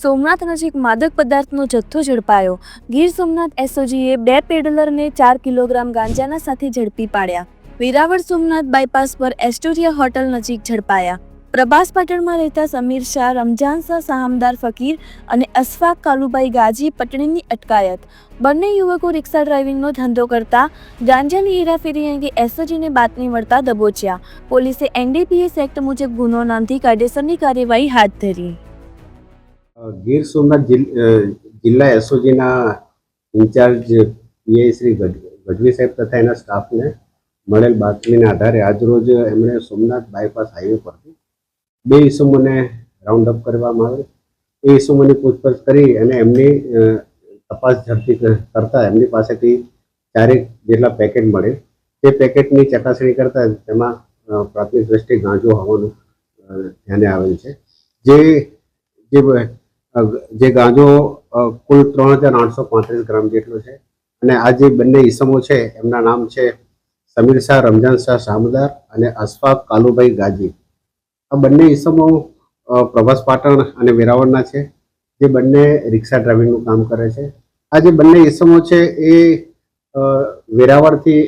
સોમનાથ નજીક માદક પદાર્થનો જથ્થો ઝડપાયો. ગીર સોમનાથ એસઓજીએ બે પેડલરને ચાર કિલોગ્રામ ગાંજાના સાથે ઝડપી પાડ્યા. વેરાવળ સોમનાથ બાયપાસ પર એસ્ટોરિયા હોટલ નજીક ઝડપાયા. પ્રભાસ પાટણમાં રહેતા સમીર શાહ, રમજાન શાહ, સાહમદાર ફકીર અને અશફાક કાલુભાઈ ગાજી પટણીની અટકાયત. બંને યુવકો રિક્ષા ડ્રાઇવિંગનો ધંધો કરતા ગાંજાની હેરાફેરી અંગે એસઓજીને બાતમી મળતા દબોચ્યા. પોલીસે એનડીપીએસ એક્ટ મુજબ ગુનો નોંધી કાયદેસરની કાર્યવાહી હાથ ધરી. ગીર સોમનાથ જિલ્લા એસઓજીના ઇન્ચાર્જ પીઆઈ શ્રી ગઢ- ગઢવી સાહેબ તથા એના સ્ટાફને મળેલ બાતમીના આધારે આજરોજ એમણે સોમનાથ બાયપાસ હાઈવે પરથી બે ઇસમોને રાઉન્ડ અપ કરવામાં આવે. એ ઇસમોની પૂછપરછ કરી અને એમની તપાસ ઝડપી કરતા એમની પાસેથી ચારેક જેટલા પેકેટ મળે. તે પેકેટની ચકાસણી કરતા તેમાં પ્રાથમિક દ્રષ્ટિએ ગાંજો હોવાનું ધ્યાને આવેલ છે. જે જે જે ગાંજો કુલ ત્રણ હજાર આઠસો પાંત્રીસ ગ્રામ જેટલો છે. અને આ જે બંને ઈસમો છે, એમના નામ છે સમીર શાહ રમઝાન શાહ શામદાર અને અશફાક કાલુભાઈ ગાજી. આ બંને ઈસમો પ્રભાસ પાટણ અને વેરાવળના છે, જે બંને રિક્ષા ડ્રાઇવિંગનું કામ કરે છે. આ જે બંને ઈસમો છે, એ વેરાવળથી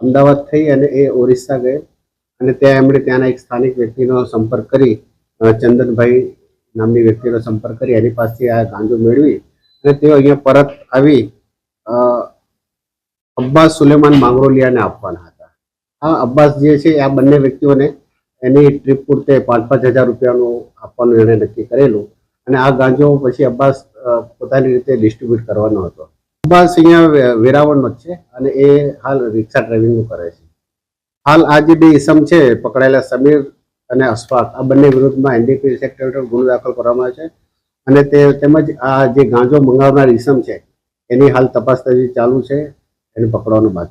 અમદાવાદ થઈ અને એ ઓરિસ્સા ગયે. અને ત્યાં એમણે ત્યાંના એક સ્થાનિક વ્યક્તિનો સંપર્ક કરી ચંદનભાઈ નામની વ્યક્તિનો સંપર્ક કરી એની પાસેથી આ ગાંજો મેળવી અને તેઓ અહીંયા પરત આવી અબ્બાસ સુલેમાન માંગરોલિયાને આપવાના હતા. આ અબ્બાસ જે છે, આ બંને વ્યક્તિઓને એની ટ્રીપ પૂરતે પાંચ પાંચ હજાર રૂપિયાનું આપવાનું એણે નક્કી કરેલું અને આ ગાંજો પછી અબ્બાસ પોતાની રીતે ડિસ્ટ્રીબ્યુટ કરવાનો હતો. અબ્બાસ અહીંયા વેરાવળનો જ છે અને એ હાલ રિક્ષા ડ્રાઇવિંગનું કરે છે. હાલ આ જે બે ઇસમ છે, પકડાયેલા સમીર અને અસ્ફાક આ બંને વિરુદ્ધમાં એનડીપી સેક્ટર હેઠળ ગુનો દાખલ કરવામાં આવ્યો છે. અને તે તેમજ આ જે ગાંજો મંગાવનાર ઇસમ છે, એની હાલ તપાસ ચાલુ છે, એને પકડવાનું બાકી